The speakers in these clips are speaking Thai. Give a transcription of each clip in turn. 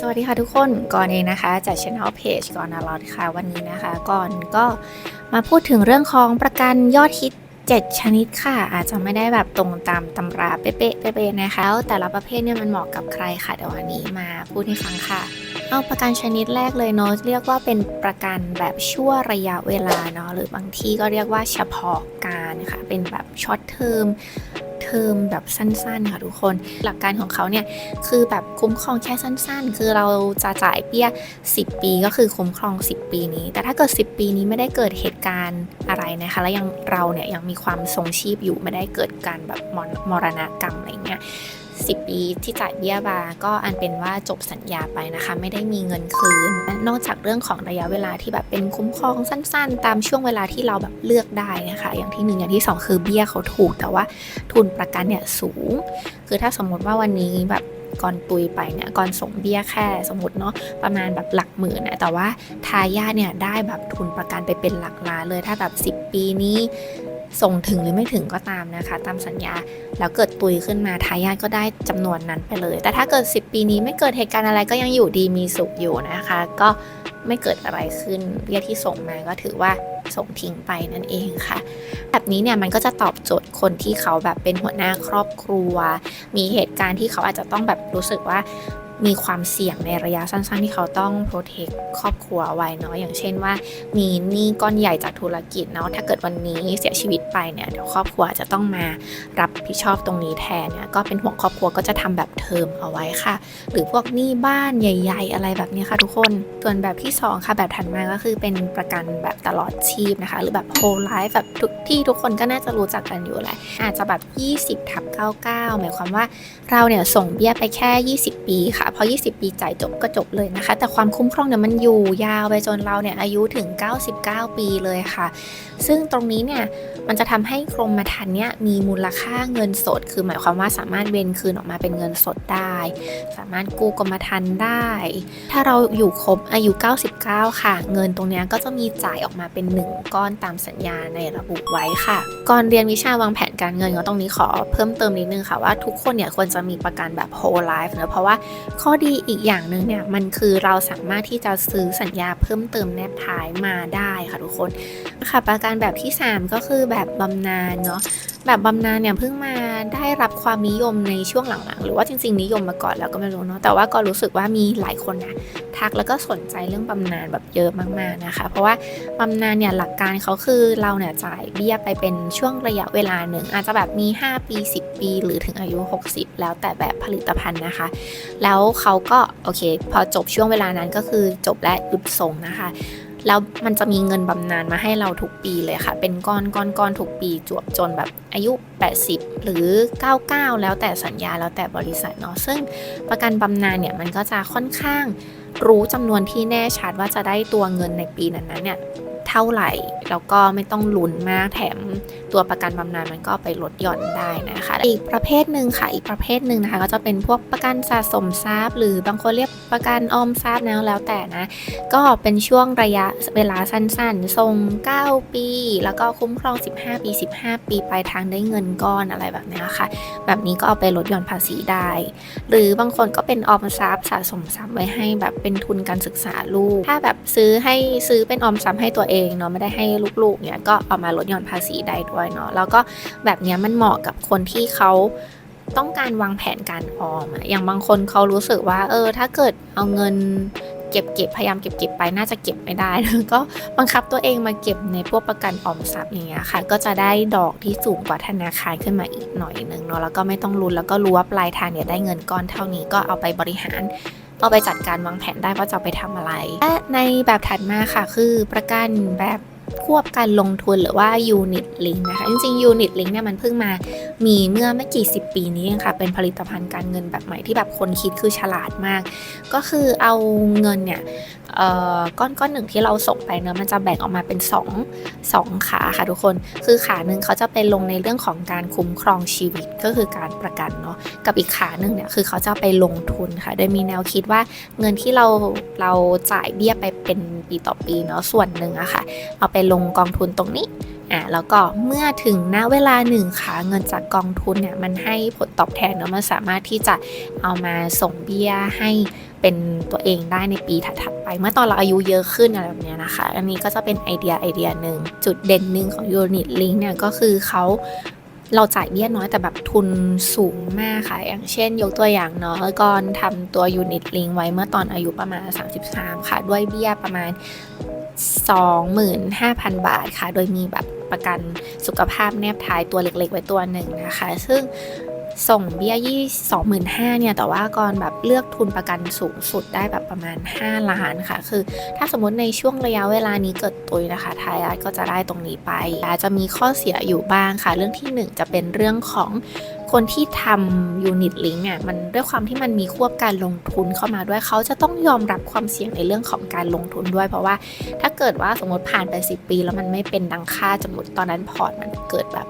สวัสดีค่ะทุกคนก่อนเองนะคะจาก Channel Page ก่อนนะรอดค่ะวันนี้นะคะ ก่อนก็มาพูดถึงเรื่องของประกันยอดฮิต 7 ชนิดค่ะ อาจจะไม่ได้แบบตรงตามตำราเป๊ะๆเป๊ะๆนะคะแล้วแต่ละประเภทเนี่ยมันเหมาะกับใครค่ะเดี๋ยววันนี้มาพูดให้ฟังค่ะ เอาประกันชนิดแรกเลยเนาะเรียกว่าเป็นประกันแบบชั่วระยะเวลาเนาะหรือบางที่ก็เรียกว่าเฉพาะการค่ะเป็นแบบช็อตเทอม เทอมแบบสั้นๆ ค่ะทุกคน หลักการของเขาเนี่ยคือแบบคุ้มครองแค่สั้นๆ คือเราจะจ่ายเปี้ย 10 ปีก็คือคุ้มครอง 10 ปีนี้ แต่ถ้าเกิด 10 ปีนี้ไม่ได้เกิดเหตุการณ์อะไรนะคะ แล้วยังเราเนี่ยยังมีความทรงชีพอยู่ไม่ได้เกิดการแบบมรมรณกรรมอะไรเงี้ย 10 ปีที่จ่ายเบี้ยมาก็อันเป็นว่าจบสัญญาไปนะคะ ไม่ได้มีเงินคืน นอกจากเรื่องของระยะเวลาที่แบบเป็นคุ้มครองสั้น ๆ ตามช่วงเวลาที่เราแบบเลือกได้นะคะ อย่างที่หนึ่งอย่างที่สองคือเบี้ยเขาถูก แต่ว่าทุนประกันเนี่ยสูง คือถ้าสมมติว่าวันนี้แบบก่อนตุยไปเนี่ยก่อนส่งเบี้ยแค่สมมติเนาะประมาณแบบหลักหมื่นนะแต่ว่าทายาทเนี่ยได้แบบทุนประกันไปเป็นหลักล้านเลยถ้าแบบ 10 ปีนี้ ส่งถึงหรือไม่ถึงก็ตามนะคะ ตามสัญญาแล้วเกิดตุยขึ้นมาทายาทก็ได้จำนวนนั้นไปเลย แต่ถ้าเกิด 10 ปีนี้ไม่เกิดเหตุการณ์อะไรก็ยังอยู่ดีมีสุขอยู่นะคะ ก็ไม่เกิดอะไรขึ้นเบี้ยที่ส่งมาก็ถือว่าส่งทิ้งไปนั่นเองค่ะ แบบนี้เนี่ยมันก็จะตอบโจทย์คนที่เขาแบบเป็นหัวหน้าครอบครัว มีเหตุการณ์ที่เขาอาจจะต้องแบบรู้สึกว่า มีความเสี่ยงในระยะสั้นๆ ที่เขาต้องโปรเทคครอบครัวไว้เนาะอย่างเช่นว่า มีหนี้ก้อนใหญ่จากธุรกิจเนาะถ้าเกิดวันนี้เสียชีวิตไปเนี่ยเดี๋ยวครอบครัวจะต้องมารับผิดชอบตรงนี้แทนเนี่ยก็เป็นห่วงครอบครัวก็จะทำแบบเทอมเอาไว้ค่ะ หรือพวกหนี้บ้านใหญ่ ๆ อะไรแบบนี้ค่ะทุกคนส่วนแบบที่สองค่ะแบบถัดมาก็คือเป็นประกันแบบตลอดชีพนะคะ หรือแบบ whole life แบบทุกที่ทุกคนก็น่าจะรู้จักกันอยู่แหละอาจจะแบบ 20ทับ99หมายความว่าเราเนี่ยส่งเบี้ยไปแค่ 20 ปีค่ะพอ 20 ปีจ่ายจบก็จบเลยนะคะ แต่ความคุ้มครองเนี่ยมันอยู่ยาวไปจนเราเนี่ยอายุถึง 99 ปีเลยค่ะซึ่งตรงนี้เนี่ยมันจะทำให้กรมธรรม์เนี่ยมีมูลค่าเงินสด คือหมายความว่าสามารถเวนคืนออกมาเป็นเงินสดได้ สามารถกู้กรมธรรม์ได้ ถ้าเราอยู่ครบอายุ 99 ค่ะ เงินตรงนี้ก็จะมีจ่ายออกมาเป็น 1 ก้อนตามสัญญาในระบุไว้ค่ะ ก่อนเรียนวิชาวางแผนการเงินก็ตรงนี้ขอเพิ่มเติมนิดนึงค่ะว่าทุกคนเนี่ยควรจะมีประกันแบบ whole life เนอะเพราะว่าข้อดีอีกอย่างหนึ่งเนี่ยมันคือเราสามารถที่จะซื้อสัญญาเพิ่มเติมแนบท้ายมาได้ค่ะทุกคนค่ะประกันแบบที่ 3 ก็คือแบบบำนาญเนาะแบบบำนาญเนี่ยเพิ่งมาได้รับความนิยมในช่วงหลังๆ หรือว่าจริงๆนิยมมาก่อนแล้วก็ไม่รู้เนาะแต่ว่าก็รู้สึกว่ามีหลายคนนะทักแล้วก็สนใจเรื่องบำนาญแบบเยอะมากๆนะคะ เพราะว่าบำนาญเนี่ยหลักการเขาคือเราเนี่ยจ่ายเบี้ยไปเป็นช่วงระยะเวลาหนึ่งอาจจะแบบมี 5 ปี 10 ปี หรือถึงอายุ 60 แล้วแต่แบบผลิตภัณฑ์นะคะ แล้วเขาก็โอเค พอจบช่วงเวลานั้นก็คือจบและหยุดส่งนะคะ แล้วมันจะมีเงินบำนาญมาให้เราทุกปีเลยค่ะ เป็นก้อนก้อนก้อนทุกปีจวบจนแบบอายุ 80 หรือ 99 แล้วแต่สัญญาแล้วแต่บริษัทเนาะซึ่งประกันบำนาญเนี่ยมันก็จะค่อนข้างรู้จำนวนที่แน่ชัดว่าจะได้ตัวเงินในปีนั้นๆเนี่ย เท่าไหร่ แล้วก็ไม่ต้องลุ้นมากแถมตัวประกันบำนาญมันก็ไปลดหย่อนได้นะคะ อีกประเภทหนึ่งค่ะ อีกประเภทหนึ่งนะคะ ก็จะเป็นพวกประกันสะสมทรัพย์ หรือบางคนเรียกประกันออมทรัพย์นะแล้วแต่นะ ก็เป็นช่วงระยะเวลาสั้นๆส่ง9 ปี แล้วก็คุ้มครอง 15 ปี 15 ปีปลายทางได้เงินก้อนอะไรแบบนี้ค่ะ แบบนี้ก็เอาไปลดหย่อนภาษีได้ หรือบางคนก็เป็นออมทรัพย์สะสมทรัพย์ไว้ให้แบบเป็นทุนการศึกษาลูก ถ้าแบบซื้อให้ซื้อเป็นออมทรัพย์ให้ตัวเองเนาะไม่ได้ให้ลูกๆเนี่ยก็เอามาลดหย่อนภาษีได้ด้วยเนาะแล้วก็แบบนี้มันเหมาะกับคนที่เขาต้องการวางแผนการออมอะอย่างบางคนเขารู้สึกว่า เออ ถ้าเกิดเอาเงินเก็บเก็บพยายามเก็บเก็บไปน่าจะเก็บไม่ได้ ก็บังคับตัวเองมาเก็บในพวกประกันออมทรัพย์อย่างเงี้ยค่ะ ก็จะได้ดอกที่สูงกว่าธนาคารขึ้นมาอีกหน่อยนึงเนาะแล้วก็ไม่ต้องลุ้นแล้วก็รู้ว่าปลายทางเนี่ยได้เงินก้อนเท่านี้ก็เอาไปบริหาร เอาไปจัดการวางแผนได้ว่าจะไปทำอะไร และในแบบถัดมาค่ะคือประกันแบบควบการลงทุนหรือว่า Unit Link นะคะ จริงๆ Unit Link เนี่ยมันเพิ่งมา มีเมื่อไม่กี่สิบปีนี้เองค่ะ เป็นผลิตภัณฑ์การเงินแบบใหม่ที่แบบคนคิดคือฉลาดมาก ก็คือเอาเงินเนี่ยก้อนก้อนหนึ่งที่เราส่งไปเนอะมันจะแบ่งออกมาเป็น 2 2 ขาค่ะทุกคน คือขาหนึ่งเขาจะไปลงในเรื่องของการคุ้มครองชีวิตก็คือการประกันเนาะกับอีกขาหนึ่งเนี่ยคือเขาจะไปลงทุนค่ะ โดยมีแนวคิดว่าเงินที่เราเราจ่ายเบี้ยไปเป็นปีต่อปีเนาะส่วนหนึ่งอะค่ะ เอาไปลงกองทุนตรงนี้ อะแล้วก็เมื่อถึงณเวลาหนึ่งค่ะ เงินจากกองทุนเนี่ยมันให้ผลตอบแทนเนอะมันสามารถที่จะเอามาส่งเบี้ยให้เป็นตัวเองได้ในปีถัดๆไป เมื่อตอนเราอายุเยอะขึ้นอะไรแบบเนี้ยนะคะ อันนี้ก็จะเป็นไอเดียไอเดียหนึ่งจุดเด่นหนึ่งของ Unit Link เนี่ยก็คือเขาเราจ่ายเบี้ยน้อยแต่แบบทุนสูงมากค่ะ อย่างเช่น ยกตัวอย่างเนาะก่อนทำตัว Unit Link ไว้เมื่อตอนอายุประมาณ 33 ค่ะ ด้วยเบี้ยประมาณ 25,000 บาทค่ะ โดยมีแบบ ประกันสุขภาพแนบท้ายตัวเล็กๆ ไว้ตัวหนึ่งนะคะ ซึ่งส่งเบี้ยยี่สองหมื่นห้าเนี่ย แต่ว่าก่อนแบบเลือกทุนประกันสูงสุดได้แบบประมาณ 5 ล้านค่ะ คือถ้าสมมติในช่วงระยะเวลานี้เกิดตุยนะคะ ทายาทก็จะได้ตรงนี้ไปอาจจะมีข้อเสียอยู่บ้างค่ะ เรื่องที่ 1 จะเป็นเรื่องของ คนที่ทำยูนิตลิงเนี่ยมันด้วยความที่มันมีควบการลงทุนเข้ามาด้วยเขาจะต้องยอมรับความเสี่ยงในเรื่องของการลงทุนด้วย เพราะว่าถ้าเกิดว่าสมมติผ่านไป 10 ปี แล้วมันไม่เป็นดังค่าสมมติตอนนั้นพอร์ตมันเกิดแบบ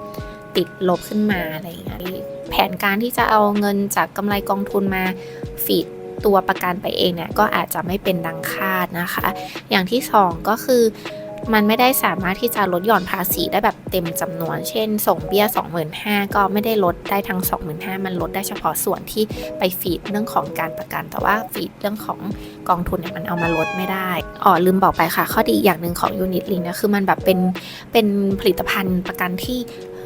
ติดลบขึ้นมาอะไรอย่างเงี้ยแผนการที่จะเอาเงินจากกำไรกองทุนมาฟีดตัวประกันไปเองเนี่ยก็อาจจะไม่เป็นดังคาดนะคะ อย่างที่ 2 ก็คือ มันไม่ได้สามารถที่จะลดหย่อนภาษีได้แบบเต็มจำนวน เช่น ส่งเบี้ย 25,000 ก็ไม่ได้ลดได้ทั้ง 25,000 มันลดได้เฉพาะส่วนที่ไปฟีดเรื่องของการประกัน แต่ว่าฟีดเรื่องของกองทุนเนี่ยมันเอามาลดไม่ได้ อ๋อลืมบอกไปค่ะ ข้อดีอย่างหนึ่งของ Unit Link นะคือมันแบบเป็นเป็นผลิตภัณฑ์ประกันที่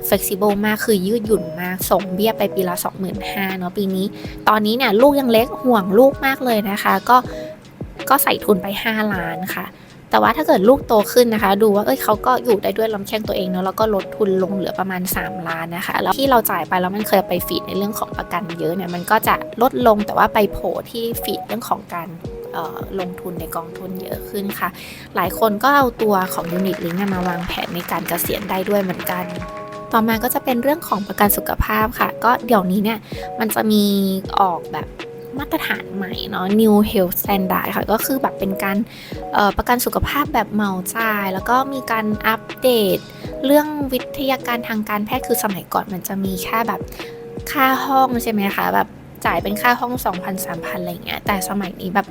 flexible มากคือยืดหยุ่นมากส่งเบี้ยไปปีละ 25,000เนาะปีนี้ ตอนนี้เนี่ยลูกยังเล็กห่วงลูกมากเลยนะคะ ก็ก็ใส่ทุนไป 5 ล้านค่ะ แต่ว่าถ้าเกิดลูกโตขึ้นนะคะ ดูว่าเอ้ยเขาก็อยู่ได้ด้วยลำแข้งตัวเองเนาะแล้วก็ลดทุนลงเหลือประมาณ 3 ล้านนะคะ แล้วที่เราจ่ายไปแล้วมันเคยไปฟีดในเรื่องของประกันเยอะเนี่ยมันก็จะลดลงแต่ว่าไปโผล่ที่ฟีดเรื่องของการลงทุนในกองทุนเยอะขึ้นค่ะ หลายคนก็เอาตัวของ Unit Link มาวางแผนในการเกษียณได้ด้วยเหมือนกัน ต่อมาก็จะเป็นเรื่องของประกันสุขภาพค่ะ ก็เดี๋ยวนี้เนี่ยมันจะมีออกแบบ มาตรฐานใหม่เนาะ New Health Standard ค่ะ ก็คือแบบเป็นการประกันสุขภาพแบบเหมาจ่าย แล้วก็มีการอัปเดต เรื่องวิทยาการทางการแพทย์คือสมัยก่อนมันจะมีแค่แบบค่าห้องใช่ไหมคะแบบจ่ายเป็นค่าห้อง 2,000 3,000 อะไรเงี้ย แต่สมัยนี้แบบ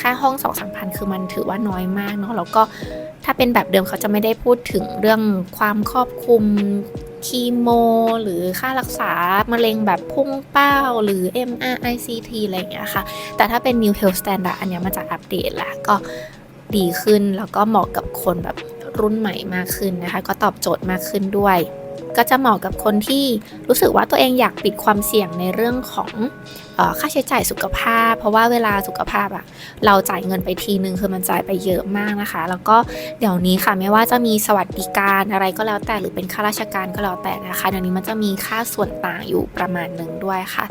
ค่าห้อง 2 3 0 0คือมันถือว่าน้อยมากเนาะ แล้วก็ถ้าเป็นแบบเดิมเขาจะไม่ได้พูดถึงเรื่องความครอบคลุม คีโม หรือค่ารักษามะเร็งแบบพุ่งเป้า หรือ MRICT อะไรอย่างเงี้ยค่ะ แต่ถ้าเป็น New Health Standard อันนี้มาจากอัปเดตแล้วก็ดีขึ้นแล้วก็เหมาะกับคนแบบรุ่นใหม่มากขึ้นนะคะ ก็ตอบโจทย์มากขึ้นด้วย ก็จะเหมาะกับคนที่รู้สึกว่าตัวเองอยากปิดความเสี่ยงในเรื่องของออค่าใช้จ่ายสุขภาพ เพราะว่าเวลาสุขภาพอะเราจ่ายเงินไปทีนึงคือมันจ่ายไปเยอะมากนะคะ แล้วก็เดี๋ยวนี้ค่ะไม่ว่าจะมีสวัสดิการอะไรก็แล้วแต่หรือเป็นข้าราชการก็แล้วแต่นะคะเดี๋ยวนี้มันจะมีค่าส่วนต่างอยู่ประมาณหนึ่งด้วยค่ะ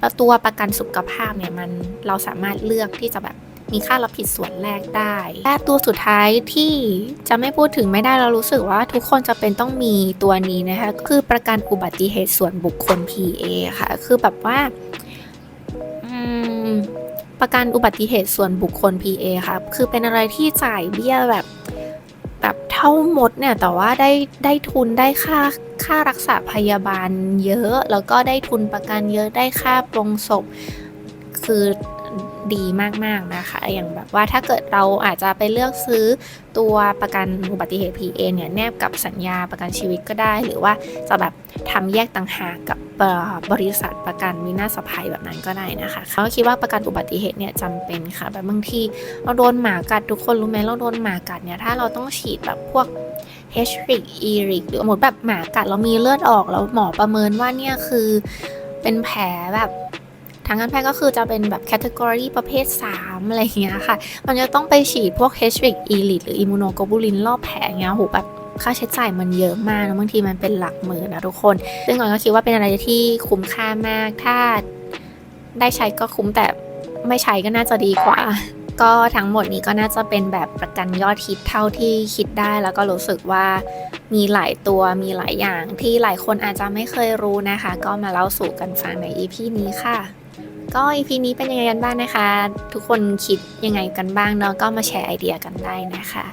แล้วตัวประกันสุขภาพเนี่ยมันเราสามารถเลือกที่จะแบบ มีค่ารับผิดส่วนแรกได้และตัวสุดท้ายที่จะไม่พูดถึงไม่ได้เรารู้สึกว่าทุกคนจะเป็นต้องมีตัวนี้นะคะคือประกันอุบัติเหตุส่วนบุคคล PA ค่ะ คือแบบว่าประกันอุบัติเหตุส่วนบุคคล PA ค่ะ คือเป็นอะไรที่จ่ายเบี้ยแบบแบบเท่าหมดเนี่ย แต่ว่าได้ได้ทุนได้ค่าค่ารักษาพยาบาลเยอะ แล้วก็ได้ทุนประกันเยอะได้ค่าปรงศพ คือ ดีมากๆนะคะ อย่างแบบว่าถ้าเกิดเราอาจจะไปเลือกซื้อตัวประกันอุบัติเหตุ PA เนี่ยแนบกับสัญญาประกันชีวิตก็ได้ หรือว่าจะแบบทำแยกต่างหากกับบริษัทประกันวินาศภัยแบบนั้นก็ได้นะคะเขาคิดว่าประกันอุบัติเหตุเนี่ยจำเป็นค่ะ แบบบางทีเราโดนหมากัดทุกคนรู้ไหมเราโดนหมากัดเนี่ยถ้าเราต้องฉีดแบบพวก h r i c e r i c หรือสมมติแบบหมากัดเรามีเลือดออกแล้วหมอประเมินว่าเนี่ยคือเป็นแผลแบบ ทางการแพทย์ก็คือจะเป็นแบบแคตตากรีประเภท 3 อะไรเงี้ยค่ะ มันจะต้องไปฉีดพวก h ริกอีลิตหรืออิมมูโนโกบูลินรอบแผลเงี้ยโหแบบค่าใช้จ่ายมันเยอะมากนะบางทีมันเป็นหลักหมื่นนะทุกคน ซึ่งก่อนก็คิดว่าเป็นอะไรที่คุ้มค่ามาก ถ้าได้ใช้ก็คุ้มแต่ไม่ใช้ก็น่าจะดีกว่า ก็ทั้งหมดนี้ก็น่าจะเป็นแบบประกันยอดฮิตเท่าที่คิดได้ แล้วก็รู้สึกว่ามีหลายตัวมีหลายอย่างที่หลายคนอาจจะไม่เคยรู้นะคะ ก็มาเล่าสู่กันฟังใน EP นี้ค่ะ ก็ EP นี้เป็นยังไงกันบ้างนะคะ ทุกคนคิดยังไงกันบ้างเนาะก็มาแชร์ไอเดียกันได้นะคะ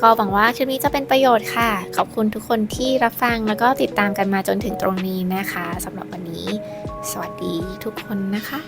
ก็หวังว่าคลิปนี้จะเป็นประโยชน์ค่ะ ขอบคุณทุกคนที่รับฟังแล้วก็ติดตามกันมาจนถึงตรงนี้นะคะสำหรับวันนี้ สวัสดีทุกคนนะคะ